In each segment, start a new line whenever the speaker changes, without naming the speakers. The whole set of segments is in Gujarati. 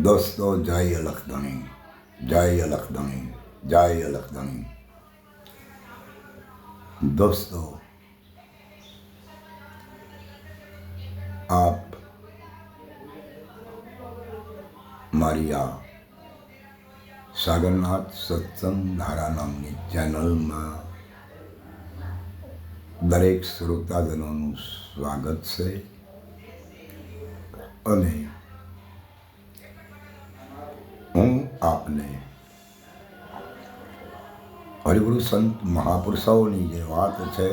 દોસ્તો, જય અલખધણી જય અલખધણી જય અલખધણી દોસ્તો, આપ મારી આ સાગરનાથ સત્સંગ ધારા નામની ચેનલમાં દરેક શ્રોતાજનોનું સ્વાગત છે. અને હું આપને. હરિગુરુ સંત મહાપુરુષોની જે વાત છે,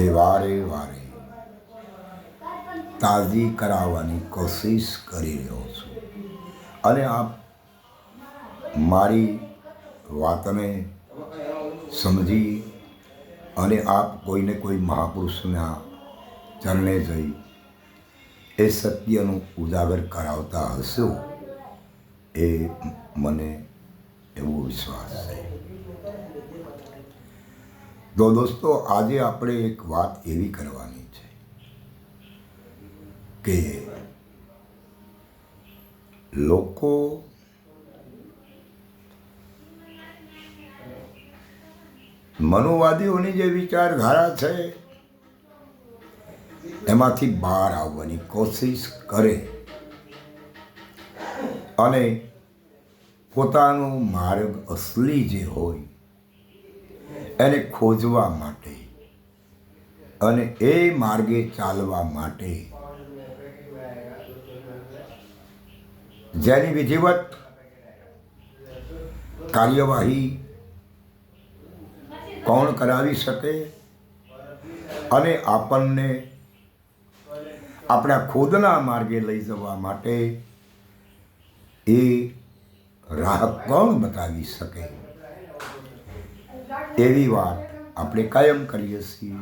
એ વારે વારે તાજી કરાવવાની કોશિશ કરી રહ્યો છું. અને આપ મારી વાતને સમજી અને આપ કોઈને કોઈ મહાપુરુષના ચરણે જઈ એ સત્યનું ઉજાગર કરાવતા હશો. એ મને એવો વિશ્વાસ છે. તો દોસ્તો, આજે આપણે એક વાત એવી કરવાની છે કે લોકો મનોવાદીઓની જે વિચારધારા છે, એમાંથી બહાર આવવાની કોશિશ કરે. અને પોતાનો માર્ગ અસલી જે હોય, એને ખોજવા માટે અને એ માર્ગે ચાલવા માટે જેની વિધિવત કાર્યવાહી કોણ કરાવી શકે અને આપણને આપણા ખુદના માર્ગે લઈ જવા માટે એ રાહ કોણ બતાવી શકે? એવી વાત આપણે કાયમ કરીએ છીએ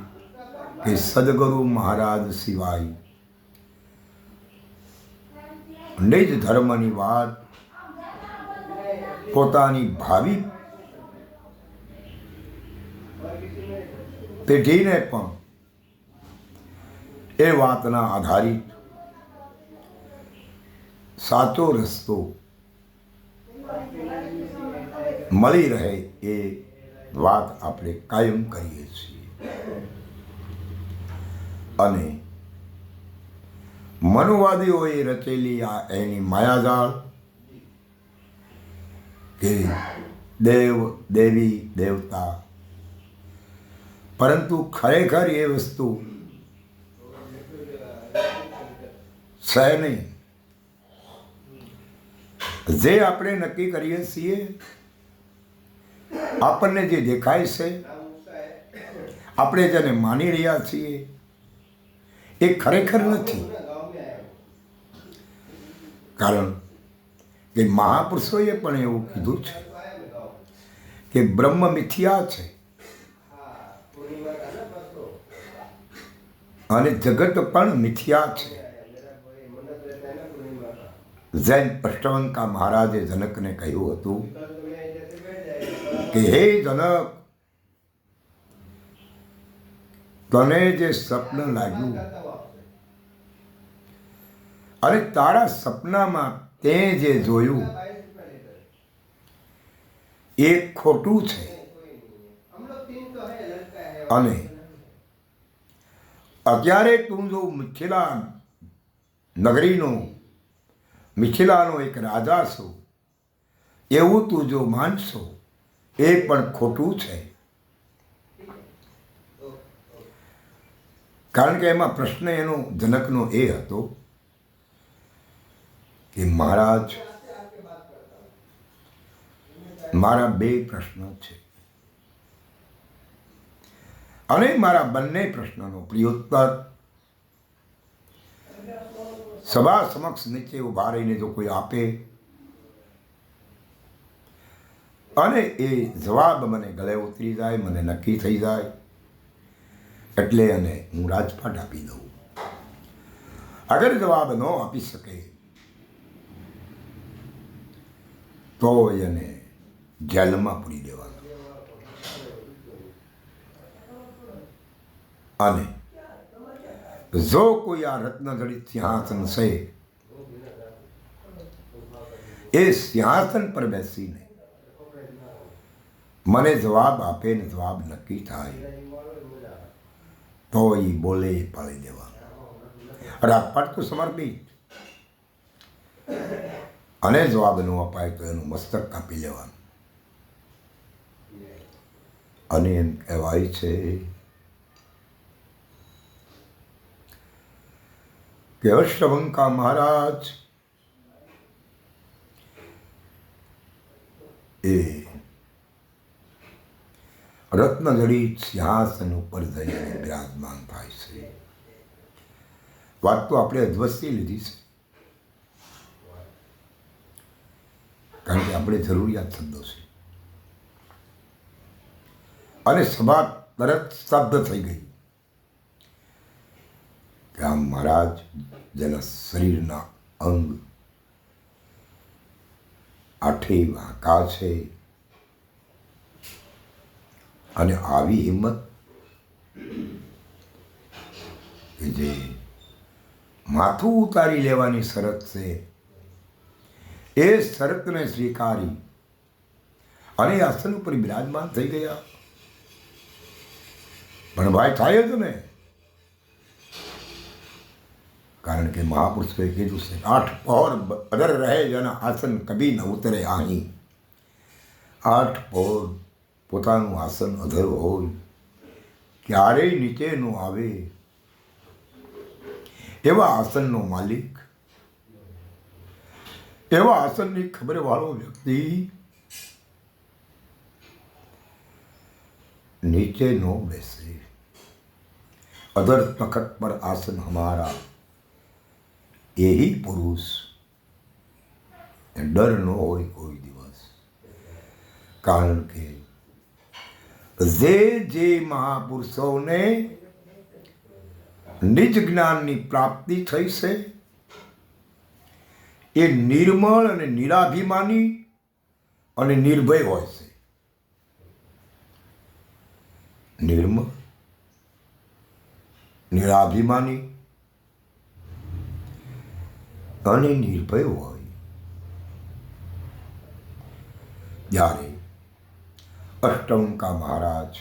કે સદગુરુ મહારાજ સિવાય નિજ ધર્મની વાત પોતાની ભાવિ પેઢીને પણ એ વાતના આધારિત સાચો રસ્તો મળી રહે એ વાત આપણે કાયમ કરીએ છીએ અને મનુવાદીઓએ રચેલી આ એની માયાજાળ કે દેવ દેવી દેવતા પરંતુ ખરેખર એ વસ્તુ નહીં જે આપણે નક્કી કરીએ છીએ, આપણને જે દેખાય છે, આપણે જેને માની રહ્યા છીએ, એ ખરેખર નથી. કારણ કે મહાપુરુષોએ પણ એવું કીધું છે કે બ્રહ્મ મિથ્યા છે. અને જગત પણ મિથ્યા છે. જૈન અષ્ટવંકા મહારાજે જનકને કહ્યું હતું કે, હે જનક, તને જે સ્વપ્ન લાગ્યું અને તારા સપનામાં તે જે જોયું એ ખોટું છે. અને અત્યારે તું જો મિથિલા નગરીનો મિથિલાનો એક રાજા છો. એવું તું જો માનશો, એ પણ ખોટું છે. કારણ કે એમાં પ્રશ્ન એનો જનકનો એ હતો કે મહારાજ, મારા બે પ્રશ્ન છે. અને મારા બંને પ્રશ્નનો પ્રિયોત્તર સભા સમક્ષ નીચે ઊભા રહીને જો કોઈ આપે. અને એ જવાબ મને ગળે ઉતરી જાય, મને નક્કી થઈ જાય. એટલે અને હું રાજપાટ આપી દઉં. અગર જવાબ ન આપી શકે તો એને જેલમાં પૂરી દેવાનો. અને જો કોઈ આ રત્નજડિત સિંહાસન છે એ સિંહાસન પર બેસીને મને જવાબ આપે ને જવાબ નક્કી થાય તો એ બોલે એ દેવાનું દેવા રાજપાટ તો સમર્પિત અને જવાબ ન અપાય તો એનું મસ્તક કાપી લેવાનું અને એમ કહેવાય છે કે અષ્ટવંકા મહારાજ? એ રત્નજડિત સિંહાસન ઉપર જઈને બિરાજમાન થાય છે. વાત તો આપણે અધવસ્તી લીધી છે. કારણ કે આપણે જરૂરિયાત શબ્દો છે. અને સભા તરત શબ્દ થઈ ગઈ. આમ મહારાજ, જેના શરીરના અંગ આઠે વાંકા છે. અને આવી હિંમત કે જે માથું ઉતારી લેવાની શરત છે, એ શરતને સ્વીકારી અને આસન ઉપર બિરાજમાન થઈ ગયા. પણ ભાઈ, થાય જ ને. કારણ કે મહાપુરુષોએ કીધું છે આઠ પહોર અદર રહે જેના આસન કભી ન ઉતરે આહી. આઠ પહોર પોતાનું આસન અધર હોય. ક્યારેય નીચે આવે. એવા આસનનો માલિક, એવા આસનની ખબરવાળો વ્યક્તિ નીચે નો બેસે. અધર તખત પર આસન હમારા એ પુરુષ. ડર ન હોય કોઈ દિવસ. કારણ કે જે જે મહાપુરુષોને નિજ જ્ઞાનની પ્રાપ્તિ થઈ છે, એ નિર્મળ અને નિરાભિમાની અને નિર્ભય હોય છે. નિર્મળ, નિરાભિમાની અને નિર્ભય હોય જ્યારે અષ્ટંકા મહારાજ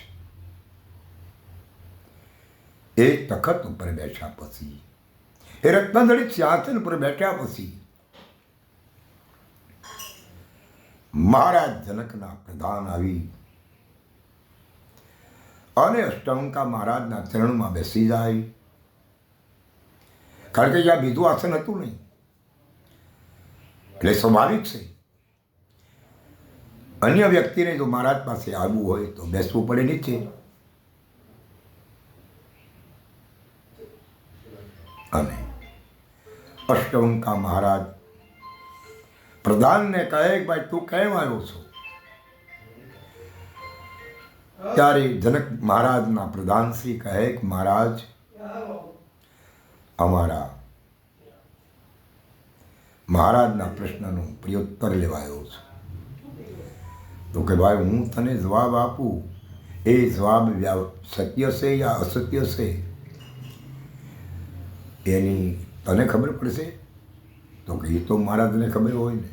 એ તખત ઉપર બેઠા પછી એ રત્નધળી સિંહાસન ઉપર બેઠ્યા પછી મહારાજ જનકના પ્રધાન આવી અને અષ્ટંકા મહારાજના ચરણમાં બેસી જાય કારણ કે જ્યાં બીજું આસન હતું નહીં એટલે સ્વાભાવિક છે. અન્ય વ્યક્તિને જો મહારાજ પાસે આવવું હોય તો બેસવું પડે નીચે. અને અષ્ટવંકા મહારાજ પ્રધાનને કહે ભાઈ તું કેમ આવ્યો છો? ત્યારે જનક મહારાજના પ્રધાનશ્રી કહે મહારાજ, અમારા મહારાજના પ્રશ્નનો પ્રત્યુત્તર લેવાયો છું. તો કે ભાઈ, હું તને જવાબ આપું. એ જવાબ સત્ય છે યા અસત્ય છે? એની તને ખબર પડશે? તો કે એ તો મહારાજને ખબર હોય ને.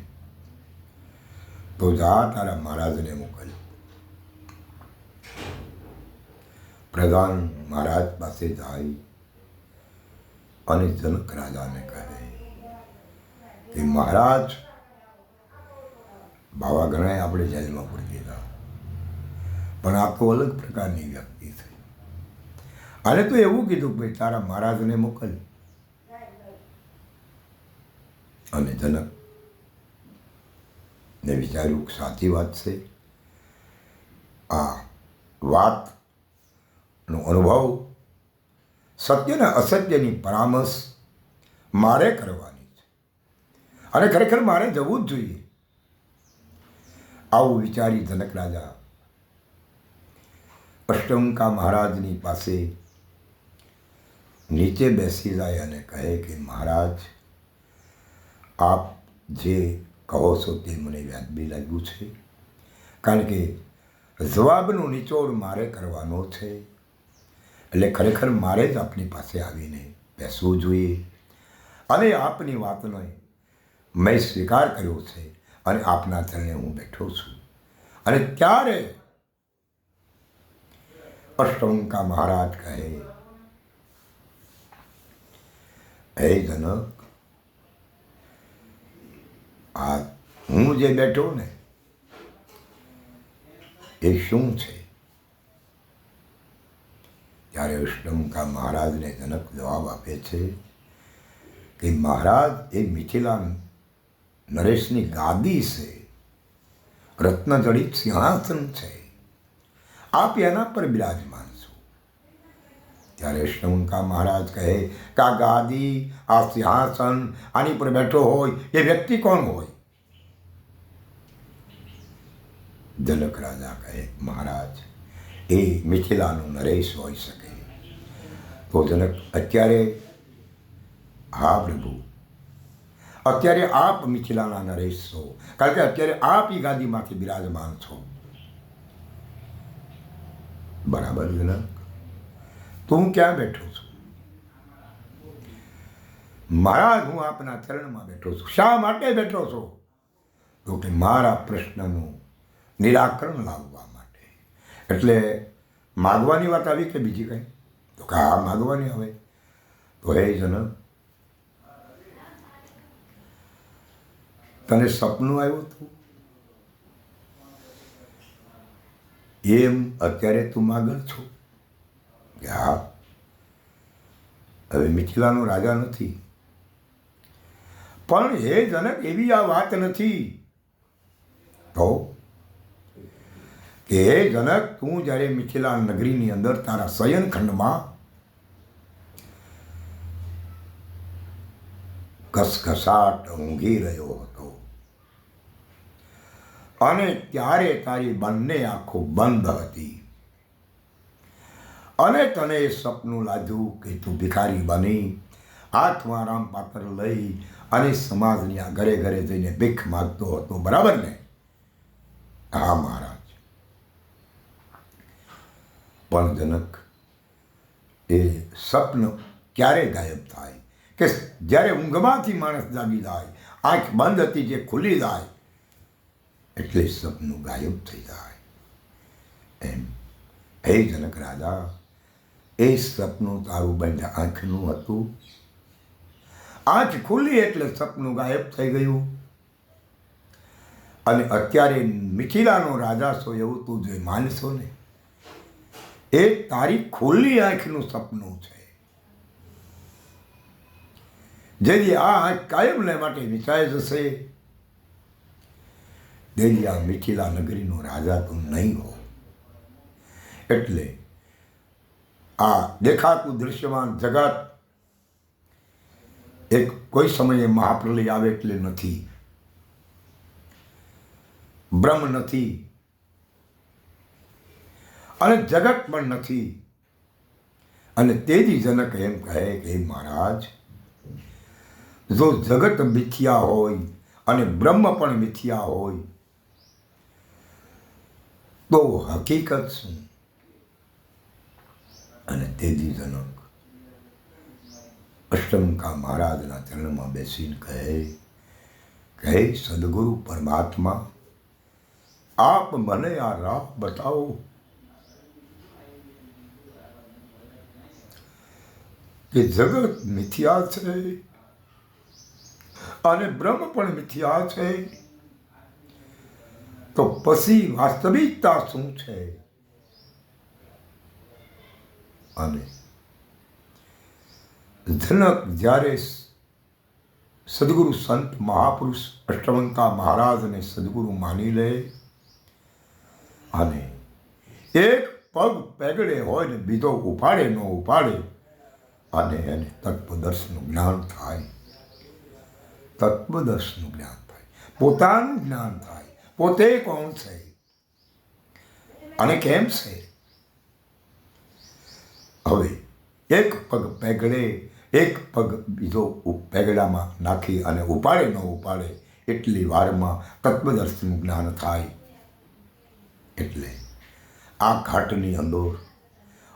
તો જા તારા મહારાજને મોકલ. પ્રધાન મહારાજ પાસે જાય અને જનક રાજાને કહે કે મહારાજ બાવા ઘણાય આપણે જેલમાં પૂરી દીધા. પણ આખો અલગ પ્રકારની વ્યક્તિ છે આને તો એવું કીધું કે ભાઈ, તારા મહારાજને મોકલ. અને જનક ને વિચાર્યું કે સાચી વાત છે. આ વાતનો અનુભવ સત્ય અને અસત્યની પરામર્શ મારે કરવાની. અને ખરેખર મારે જવું જ જોઈએ. આવું વિચારી જનક રાજા અષ્ટંકા મહારાજની પાસે નીચે બેસી જાય અને કહે કે, મહારાજ, આપ જે કહો છો તે મને વ્યાજબી લાગ્યું છે. કારણ કે જવાબનો નિચોડ મારે કરવાનો છે. એટલે ખરેખર મારે જ આપની પાસે આવીને બેસવું જોઈએ. અને આપની વાતનો મેં સ્વીકાર કર્યો છે અને આપના તરણે હું બેઠો છું. અને ત્યારે અષ્ટવંકા મહારાજ કહે, હે જનક, આ હું જે બેઠો ને, એ શું છે? ત્યારે અષ્ટવંકા મહારાજને જનક જવાબ આપે છે કે, મહારાજ, એ મિથિલા નરેશની ગાદી છે. રત્નજડિત સિંહાસન છે. આપ એના પર બિરાજમાન છો. ત્યારે શંકા મહારાજ કહે, કે આ ગાદી, આ સિંહાસન આની પર બેઠો હોય, એ વ્યક્તિ કોણ હોય? જનક રાજા કહે, મહારાજ, એ મિથિલાનું નરેશ હોઈ શકે. તો જનક અત્યારે હા પ્રભુ અત્યારે આપ મિથિલાના નરેશ છો. કારણ કે અત્યારે આપ ઈ ગાદીમાંથી બિરાજમાન છો. બરાબર જનક હું ક્યાં બેઠો છું? મહારાજ, હું આપના ચરણમાં બેઠો છું. શા માટે બેઠો છો? તો કે મારા પ્રશ્નનું નિરાકરણ લાવવા માટે. એટલે માગવાની વાત આવી કે બીજી કંઈ? તો કે હા, માગવાની આવે તો હે જનક તને સપનું આવ્યું હતું? એમ અત્યારે તું માગણ છો? હા. હવે મિથિલાનો રાજા નથી. પણ હે જનક એવી આ વાત નથી. તો? કે હે જનક તું જ્યારે મિથિલા નગરીની અંદર તારા શયનખંડમાં ઘસઘસાટ ઊંઘી રહ્યો હતો. અને ત્યારે તારી બંને આંખો બંધ હતી. અને તને એ સપનું લાદ્યું કે તું ભિખારી બની હાથમાં રામ પાત્ર લઈ અને સમાજની આ ઘરે ઘરે જઈને ભીખ માગતો હતો, બરાબર ને? હા, મહારાજ. પણ જનક, એ સપન ક્યારે ગાયબ થાય? કે જ્યારે ઊંઘમાંથી માણસ જાગી જાય, આંખ બંધ હતી જે ખુલી જાય એટલે સપનું ગાયબ થઈ જાય. એમ. હે જનક રાજા, એ સપનું તારું બંધ આંખનું હતું? આંખ ખુલ્લી એટલે સપનું ગાયબ થઈ ગયું. અને અત્યારે મિથિલાનો રાજા છો એવું તું જે માનશો ને? એ તારી ખુલ્લી આંખનું સપનું છે. જેથી આ આંખ કાયમને માટે વિચાય જશે આ મિથિલા નગરીનો રાજા તું નહીં હો. એટલે આ દેખાતું દૃશ્યમાન જગત એક કોઈ સમયે મહાપ્રલય આવે એટલે નથી. બ્રહ્મ નથી. અને જગત પણ નથી. અને તેજી જનક એમ કહે કે મહારાજ, જો જગત મિથ્યા હોય અને બ્રહ્મ પણ મિથ્યા હોય તો હકીકત શું અને તેજી જનક અષ્ટમકા મહારાજના ચરણમાં બેસીને કહે કહે, સદગુરુ પરમાત્મા, આપ મને આ રાહ બતાવો. કે જગત મિથ્યા છે અને બ્રહ્મ પણ મિથ્યા છે. તો પછી વાસ્તવિકતા શું છે? અને જનક જ્યારે સદગુરુ સંત મહાપુરુષ અષ્ટવંકા મહારાજને સદગુરુ માની લે અને એક પગ પેગડે હોય ને બીજો ઉપાડે, ન ઉપાડે, અને એને તત્વદર્શનું જ્ઞાન થાય. તત્વદર્શનું જ્ઞાન થાય. પોતાનું જ્ઞાન થાય. પોતે કોણ છે? અને કેમ છે? હવે એક પગ પેગડે, એક પગ બીજો પેગડામાં નાખી અને ઉપાડે, ન ઉપાડે, એટલી વારમાં તત્વદર્શનું જ્ઞાન થાય. એટલે આ ઘાટની અંદર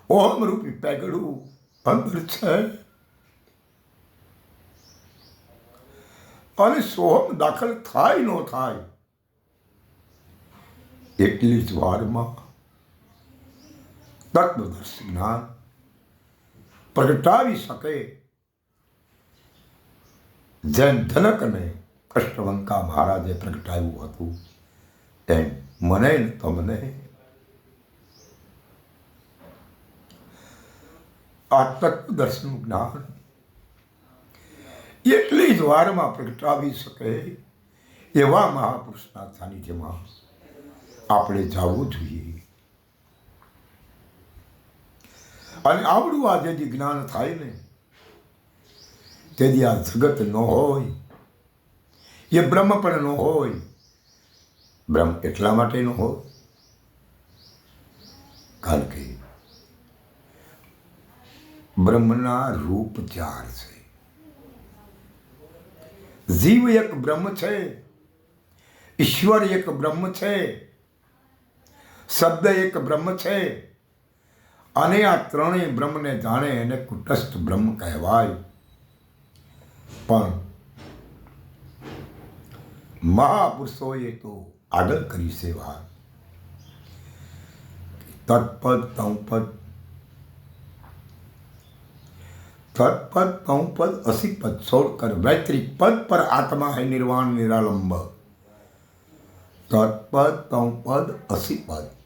ઓહમરૂપી પેગડું અંદર છે. અને સોહમ દાખલ થાય ન થાય એટલી જ વારમાં તત્વદર્શી જ્ઞાન પ્રગટાવી શકે. જેમ ધનકને કષ્ટવંકા મહારાજે પ્રગટાવ્યું હતું. તેમ મને તમને. આ તત્વદર્શનું જ્ઞાન એટલી જ વારમાં પ્રગટાવી શકે એવા મહાપુરુષના સાનિધ્યમાં આપણે જાવું જોઈએ. અને આવડું આજે જે જ્ઞાન થાય ને, તેથી આ જગત ન હોય, એ બ્રહ્મ પણ ન હોય. બ્રહ્મ એટલા માટે ન હોય. કારણ કે બ્રહ્મના રૂપ ચાર છે. જીવ એક બ્રહ્મ છે, ઈશ્વર એક બ્રહ્મ છે શબ્દ એક બ્રહ્મ છે. અને આ ત્રણેય બ્રહ્મને જાણે એને કુટસ્થ બ્રહ્મ કહેવાય. પણ મહાપુરુષોએ તો આગળ કરી સેવા તત્પદ તંપદ. તત્પદ તંપદ અસિપદ છોડકર વૈતરિક પદ પર આત્મા હૈ નિર્વાણ નિરાલંબ. તત્પદ તંપદ અસિપદ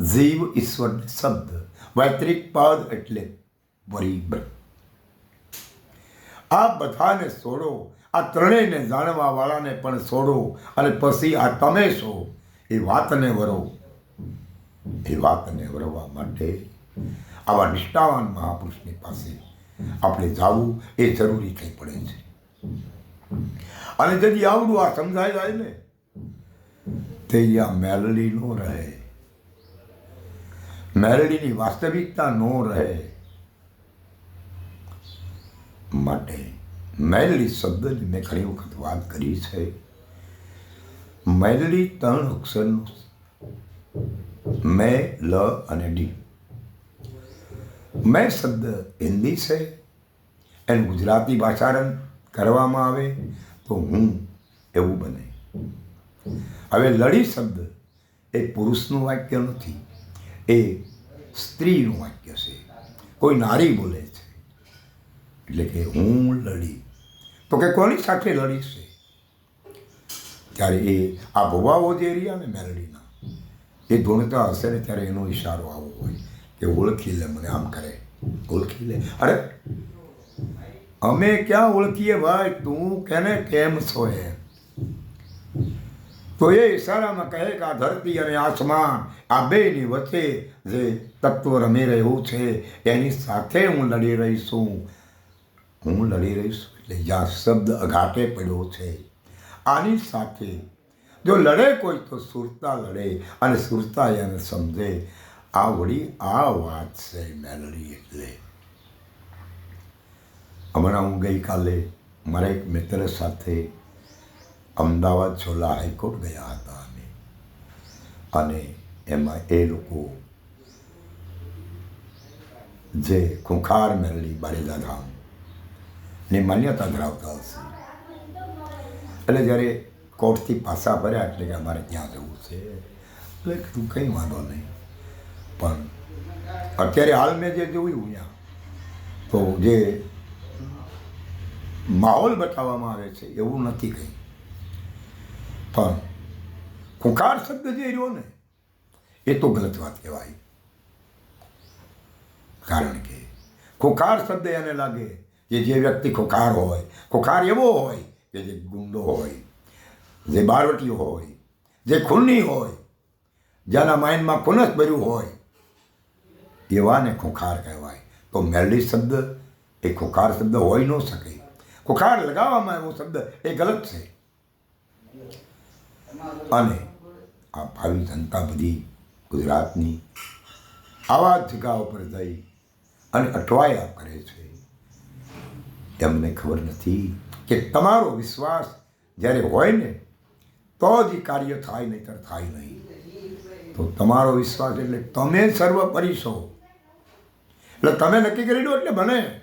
જીવ ઈશ્વર શબ્દ વૈતરિક પદ એટલે પરિબ્રહ્મ આ બધાને છોડો, આ ત્રણેયને જાણવા વાળાને પણ છોડો અને પછી આ તમે છો એ વાતને વરો. એ વાતને વરવા માટે આવા નિષ્ઠાવાન મહાપુરુષની પાસે આપણે જવું એ જરૂરી થઈ પડે છે. અને જદી આવડું આ સમજાય જાય ને, તે આ મેલડી નો રહે. મેલડીની વાસ્તવિકતા ન રહે માટે મેલડી શબ્દની મેં ઘણી વખત વાત કરી છે. મેલડી ત્રણ અક્ષરનું મે, લ અને ડી. મેં શબ્દ હિન્દી છે. એનું ગુજરાતી ભાષારણ કરવામાં આવે તો હું એવું બને. હવે લડી શબ્દ એ પુરુષનું વાક્ય નથી. એ સ્ત્રીનું વાક્ય છે. કોઈ નારી બોલે છે. એટલે કે હું લડી. તો કે કોની સાથે લડી છે? ત્યારે એ આ ભોવાઓ જે રહ્યા ને મેલડીના એ ધૂણતા હશે ને ત્યારે એનો ઈશારો આવો હોય કે ઓળખી લે મને, આમ કરે. ઓળખી લે. અરે, અમે ક્યાં ઓળખીએ ભાઈ? તું કેને કેમ છો એમ? તો એ ઈશારામાં કહે કે આ ધરતી અને આસમાન, આ બેની વચ્ચે જે તત્વ રમી રહ્યું છે, એની સાથે હું લડી રહી છું. હું લડી રહી છું એટલે જ્યાં શબ્દ અઘાટે પડ્યો છે. આની સાથે જો લડે કોઈ તો સુરતા લડે અને સુરતા એને સમજે. આ વળી આ વાત છે મેલડી એટલે. હમણાં હું ગઈકાલે મારા એક મિત્ર સાથે અમદાવાદ છોલા હાઈકોર્ટ ગયા હતા અમે. અને એમાં એ લોકો જે ખુંખાર મેળવી બારેલા ધામની માન્યતા ધરાવતા હશે. એટલે જ્યારે કોર્ટથી પાછા ભર્યા એટલે કે અમારે ત્યાં જવું છે એટલે કીધું કંઈ વાંધો નહીં. પણ અત્યારે હાલ મેં જે જોયું અહીંયા, તો જે માહોલ બતાવવામાં આવે છે એવું નથી કંઈ. પણ ખુંખાર શબ્દ જે રહ્યો ને, એ તો ગલત વાત કહેવાય. કારણ કે ખુખાર શબ્દ એને લાગે કે જે વ્યક્તિ ખુખાર હોય ખુખાર એવો હોય કે જે ગુંડો હોય, જે બારવટી હોય, જે ખૂની હોય, જેના માઇન્ડમાં ખૂનસ ભર્યું હોય, એવાને ખુંખાર કહેવાય. તો મેલડી શબ્દ એ ખુંખાર શબ્દ હોઈ ન શકે. ખુખાર લગાવવામાં એવો શબ્દ એ ગલત છે. અને આ ભાવિ જનતા બધી ગુજરાતની આવા જગ્યા ઉપર જઈ અને અટવાયા કરે છે. તેમને ખબર નથી કે તમારો વિશ્વાસ જ્યારે હોય ને, તો જ કાર્ય થાય, નહીતર થાય નહીં. તો તમારો વિશ્વાસ એટલે તમે સર્વપરી છો. એટલે તમે નક્કી કરી દો એટલે બને.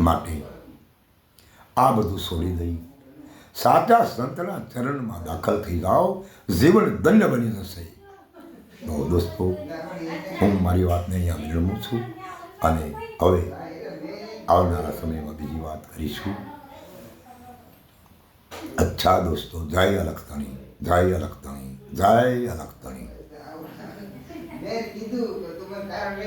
માટે આ બધું છોડી દઈ. સાચા સંતના ચરણમાં દાખલ થઈ જાઓ. જીવન ધન્ય બની જશે. તો દોસ્તો, હું મારી વાતને અહીંયા વિરમું છું અને હવે આવનારા સમયમાં બીજી વાત કરીશું. અચ્છા દોસ્તો, જય અલખતણી જય અલખતણી જય અલખતણી.